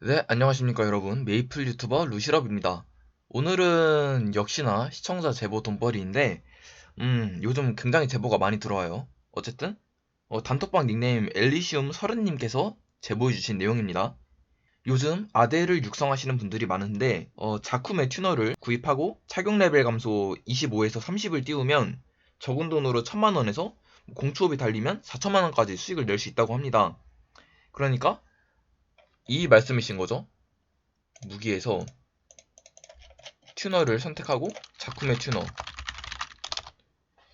네, 안녕하십니까 여러분. 메이플 유튜버 루시럽입니다. 오늘은 역시나 시청자 제보 돈벌이인데, 음, 요즘 굉장히 제보가 많이 들어와요. 어쨌든, 어, 단톡방 닉네임 엘리시움 서른님께서 제보해주신 내용입니다. 요즘 아델을 육성하시는 분들이 많은데, 어, 자쿠메 튜너를 구입하고 착용 레벨 감소 25에서 30을 띄우면 적은 돈으로 1000만원에서 공추업이 달리면 4천만원까지 수익을 낼 수 있다고 합니다. 그러니까, 이 말씀이신 거죠. 무기에서 튜너를 선택하고 자쿠메 튜너.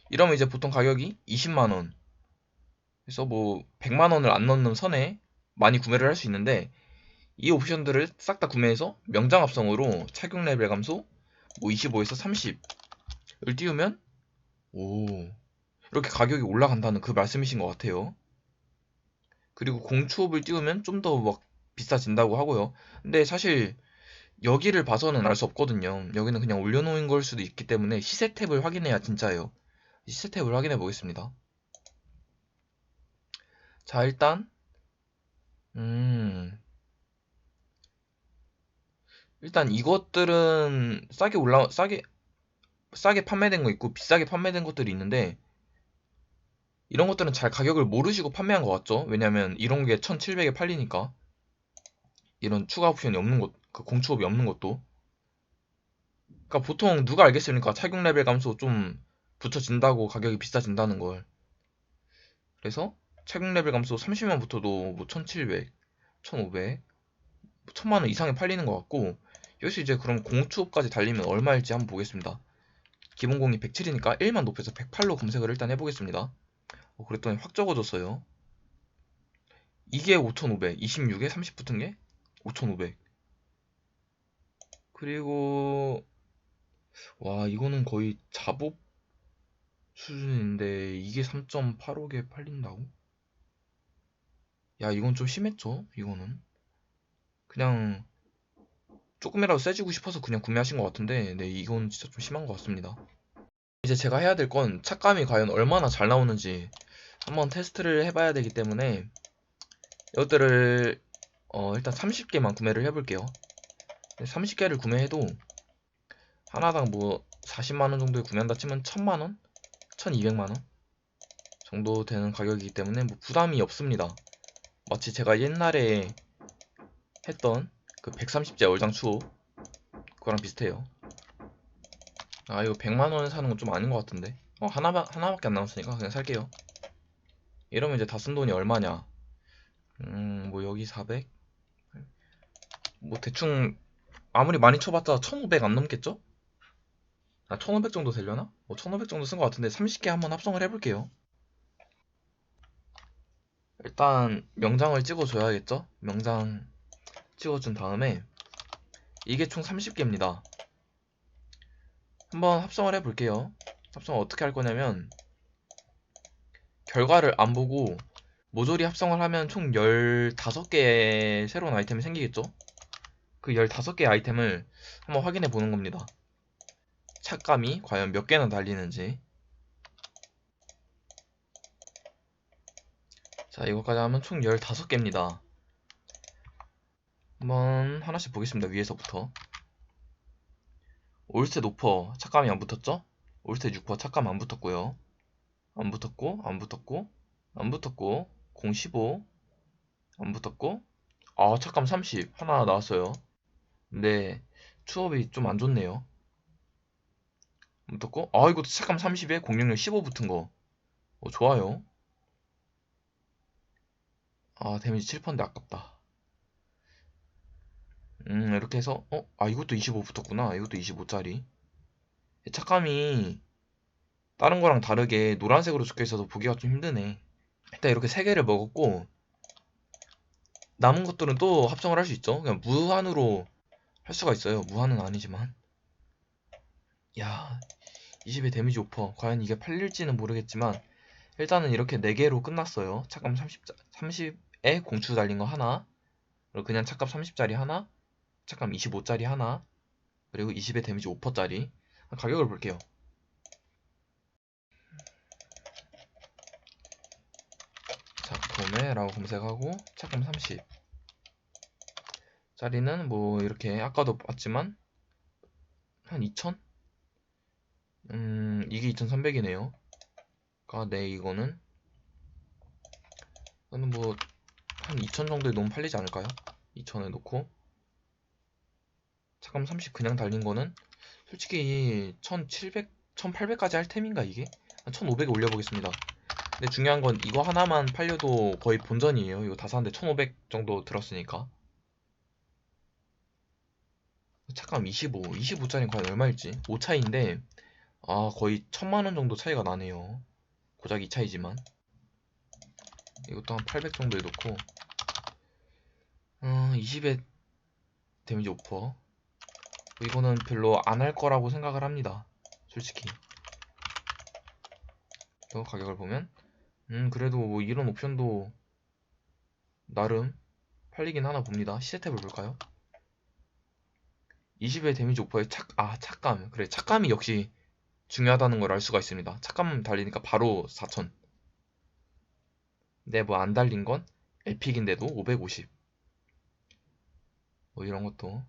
이러면 이제 보통 가격이 20만원. 그래서 뭐 100만원을 안 넣는 선에 많이 구매를 할 수 있는데 이 옵션들을 싹 다 구매해서 명장 합성으로 착용 레벨 감소 뭐 25에서 30을 띄우면 오 이렇게 가격이 올라간다는 그 말씀이신 것 같아요. 그리고 공추업을 띄우면 좀 더 막 비싸진다고 하고요. 근데 사실 여기를 봐서는 알 수 없거든요. 여기는 그냥 올려놓은 걸 수도 있기 때문에 시세 탭을 확인해야 진짜예요. 시세 탭을 확인해 보겠습니다. 자, 일단 음 일단 이것들은 싸게 올라 싸게 싸게 판매된 거 있고 비싸게 판매된 것들이 있는데 이런 것들은 잘 가격을 모르시고 판매한 것 같죠? 왜냐면 이런 게 1700에 팔리니까 이런 추가 옵션이 없는 것, 그 공추업이 없는 것도. 그러니까 보통 누가 알겠습니까? 착용 레벨 감소 좀 붙여진다고 가격이 비싸진다는 걸. 그래서 착용 레벨 감소 30만부터도 뭐 1700, 1500, 1000만 원 이상에 팔리는 것 같고 여기서 이제 그럼 공추업까지 달리면 얼마일지 한번 보겠습니다. 기본 공이 107이니까 1만 높여서 108로 검색을 일단 해보겠습니다. 어, 그랬더니 확 적어졌어요. 이게 5500, 26에 30 붙은 게 5500. 그리고 와 이거는 거의 잡업 수준인데 이게 3.85개 팔린다고? 야 이건 좀 심했죠 이거는 그냥 조금이라도 세지고 싶어서 그냥 구매하신 것 같은데 네 이건 진짜 좀 심한 것 같습니다 이제 제가 해야 될 건 착감이 과연 얼마나 잘 나오는지 한번 테스트를 해봐야 되기 때문에 이것들을 어, 일단 30개만 구매를 해볼게요. 30개를 구매해도 하나당 뭐 40만원 정도에 구매한다 치면 1000만원? 1200만원? 정도 되는 가격이기 때문에 뭐 부담이 없습니다. 마치 제가 옛날에 했던 그 130제 얼장 추호 그거랑 비슷해요. 아 이거 100만원에 사는 건 좀 아닌 것 같은데 어 하나, 하나밖에 안 남았으니까 그냥 살게요. 이러면 이제 다 쓴 돈이 얼마냐 음 뭐 여기 400? 뭐 대충 아무리 많이 쳐봤자 1500 안 넘겠죠? 아, 1500 정도 되려나? 뭐 1500 정도 쓴 것 같은데 30개 한번 합성을 해볼게요. 일단 명장을 찍어줘야겠죠? 명장 찍어준 다음에 이게 총 30개입니다. 한번 합성을 해볼게요. 합성을 어떻게 할 거냐면 결과를 안 보고 모조리 합성을 하면 총 15개의 새로운 아이템이 생기겠죠? 그 15개의 아이템을 한번 확인해 보는 겁니다. 착감이 과연 몇 개나 달리는지. 자, 이것까지 하면 총 15개입니다. 한번 하나씩 보겠습니다. 위에서부터. 올스테 노퍼 착감이 안 붙었죠? 올스테 6퍼 착감 안 붙었고요. 안 붙었고, 안 붙었고, 안 붙었고, 015, 안 붙었고, 아, 착감 30 하나 나왔어요. 근데 추업이 좀 안 좋네요. 붙었고 아 이것도 착감 30에 공격력 15 붙은 거 어, 좋아요. 아 데미지 7%인데 아깝다. 음 이렇게 해서 어? 아 이것도 25 붙었구나. 이것도 25짜리. 착감이 다른 거랑 다르게 노란색으로 적혀 있어서 보기가 좀 힘드네. 일단 이렇게 3개를 먹었고 남은 것들은 또 합성을 할 수 있죠. 그냥 무한으로 할 수가 있어요. 무한은 아니지만. 야, 20의 데미지 오퍼. 과연 이게 팔릴지는 모르겠지만 일단은 이렇게 4개로 끝났어요. 착감 30, 30에 공추 달린 거 하나. 그리고 그냥 착감 30짜리 하나. 착감 25짜리 하나. 그리고 20의 데미지 오퍼짜리. 가격을 볼게요. 자, 구매라고 검색하고 착감 30. 짜리는 뭐 이렇게 아까도 봤지만 한 2,000? 음 이게 2,300이네요. 아, 네 이거는 이거는 뭐 한2,000 정도에 너무 팔리지 않을까요? 2,000에 놓고 잠깐 30 그냥 달린 거는 솔직히 1,700, 1,800까지 할 템인가 이게? 한 1,500에 올려보겠습니다. 근데 중요한 건 이거 하나만 팔려도 거의 본전이에요. 이거 다 사는데 1,500 정도 들었으니까. 잠깐 25, 25짜리 과연 얼마일지 5차인데 아 거의 천만 원 정도 차이가 나네요. 고작 2차이지만 이것도 한 800 정도에 놓고 어, 20에 데미지 오퍼 이거는 별로 안 할 거라고 생각을 합니다. 솔직히 또 가격을 보면 음 그래도 뭐 이런 옵션도 나름 팔리긴 하나 봅니다. 시세 탭을 볼까요? 20의 데미지 오퍼의 착, 아, 착감. 그래, 착감이 역시 중요하다는 걸 알 수가 있습니다. 착감 달리니까 바로 4000. 근데 뭐 안 달린 건 에픽인데도 550. 뭐 이런 것도.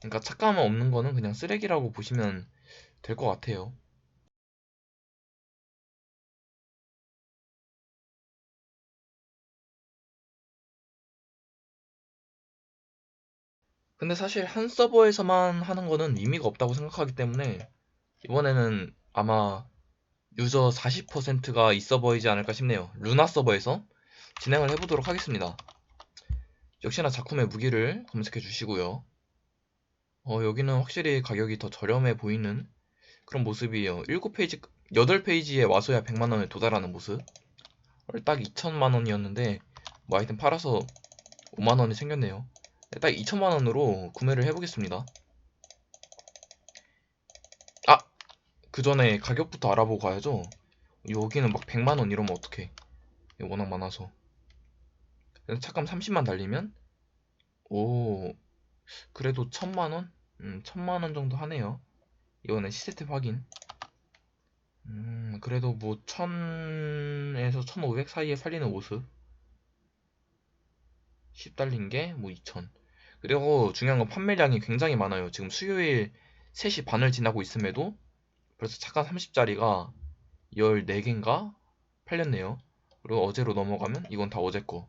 그러니까 착감 없는 거는 그냥 쓰레기라고 보시면 될 것 같아요. 근데 사실 한 서버에서만 하는 거는 의미가 없다고 생각하기 때문에 이번에는 아마 유저 40%가 이 서버이지 않을까 싶네요. 루나 서버에서 진행을 해보도록 하겠습니다. 역시나 작품의 무기를 검색해 주시고요. 어, 여기는 확실히 가격이 더 저렴해 보이는 그런 모습이에요. 7페이지, 8페이지에 와서야 100만원에 도달하는 모습. 딱 2천만원이었는데, 뭐 아이템 팔아서 5만원이 생겼네요. 딱 2천만원으로 구매를 해보겠습니다. 아! 그 전에 가격부터 알아보고 가야죠. 여기는 막 100만원 이러면 어떡해. 워낙 많아서. 착감 30만 달리면, 오, 그래도 1000만원? 음, 1000만원 정도 하네요. 이거는 시세탭 확인. 음, 그래도 뭐 1000에서 1500 사이에 팔리는 모습. 10 달린 게 뭐 2000. 그리고 중요한 건 판매량이 굉장히 많아요. 지금 수요일 3시 반을 지나고 있음에도 벌써 착한 30짜리가 14개인가 팔렸네요. 그리고 어제로 넘어가면 이건 다 어제 거.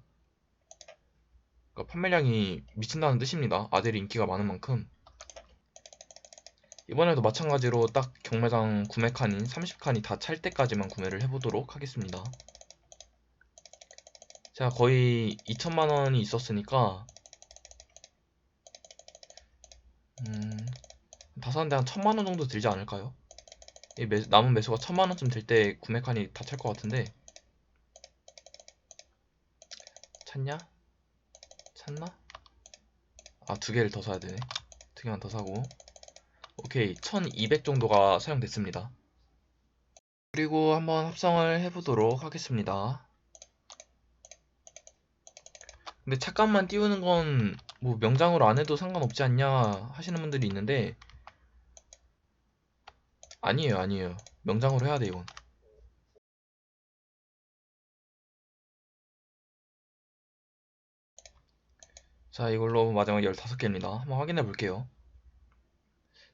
그러니까 판매량이 미친다는 뜻입니다. 아델이 인기가 많은 만큼. 이번에도 마찬가지로 딱 경매장 구매 칸인 30칸이 다 찰 때까지만 구매를 해보도록 하겠습니다. 제가 거의 2천만원이 있었으니까 다 사는데 한 천만 원 정도 들지 않을까요? 이 매, 남은 매수가 천만 원쯤 될 때 구매 칸이 다 찰 것 같은데 찼냐? 찼나? 아, 두 개를 더 사야 되네. 두 개만 더 사고. 오케이, 1200 정도가 사용됐습니다. 그리고 한번 합성을 해보도록 하겠습니다. 근데 착감만 띄우는 건 뭐 명장으로 안 해도 상관없지 않냐 하시는 분들이 있는데 아니에요 아니에요. 명장으로 해야 돼 이건. 자 이걸로 마지막 15개입니다. 한번 확인해 볼게요.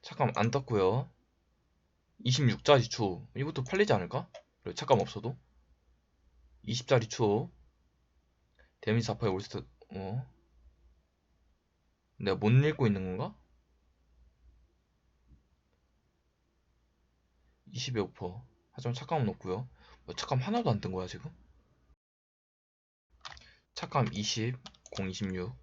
착감 안 떴고요. 26짜리 추 이것도 팔리지 않을까? 착감 없어도? 20짜리 추 데미지 4%에 올스트 어? 내가 못 읽고 있는 건가? 20의 5% 하지만 착감은 없고요. 뭐 착감 하나도 안 뜬 거야 지금? 착감 20 026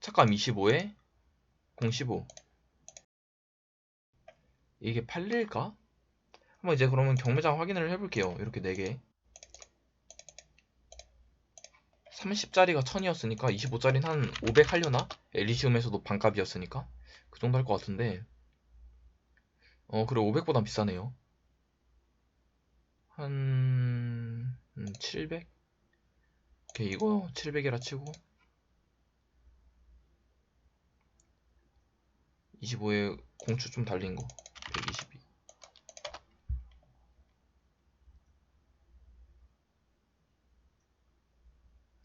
착감 25에 015 이게 팔릴까? 한번 이제 그러면 경매장 확인을 해볼게요. 이렇게 4개. 30짜리가 1000이었으니까 25짜리는 한 500 하려나? 엘리시움에서도 반값이었으니까 그 정도 할 것 같은데 어 그래 500보단 비싸네요 한... 700? 음, 오케이 이거 700이라 치고 25에 공추 좀 달린 거 122.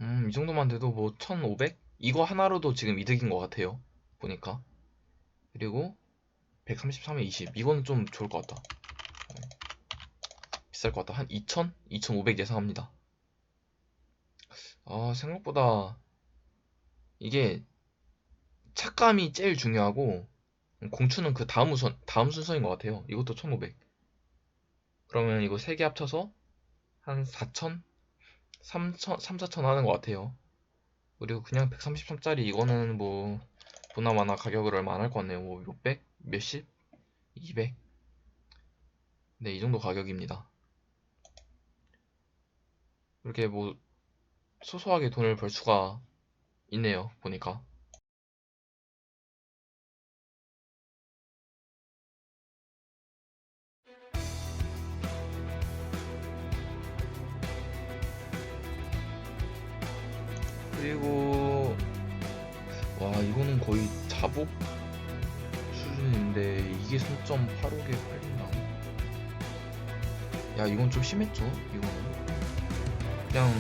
음 이 정도만 돼도 뭐 1500? 이거 하나로도 지금 이득인 것 같아요. 보니까. 그리고 133에 20. 이거는 좀 좋을 것 같다. 네. 비쌀 것 같다. 한 2000? 2500 예상합니다. 아, 생각보다 이게 착감이 제일 중요하고 공추는 그 다음 우선 다음 순서인 것 같아요. 이것도 1500. 그러면 이거 세개 합쳐서 한 4000? 3000, 3, 4천 하는 것 같아요. 그리고 그냥 133짜리 이거는 뭐 보나마나 가격을 얼마 안 할 것 같네요. 뭐 600? 몇십? 200? 네, 이 정도 가격입니다. 이렇게 뭐 소소하게 돈을 벌 수가 있네요. 보니까. 그리고 와 이거는 거의 자복 수준인데 이게 3.85개 팔린다고? 야 이건 좀 심했죠? 이거는 그냥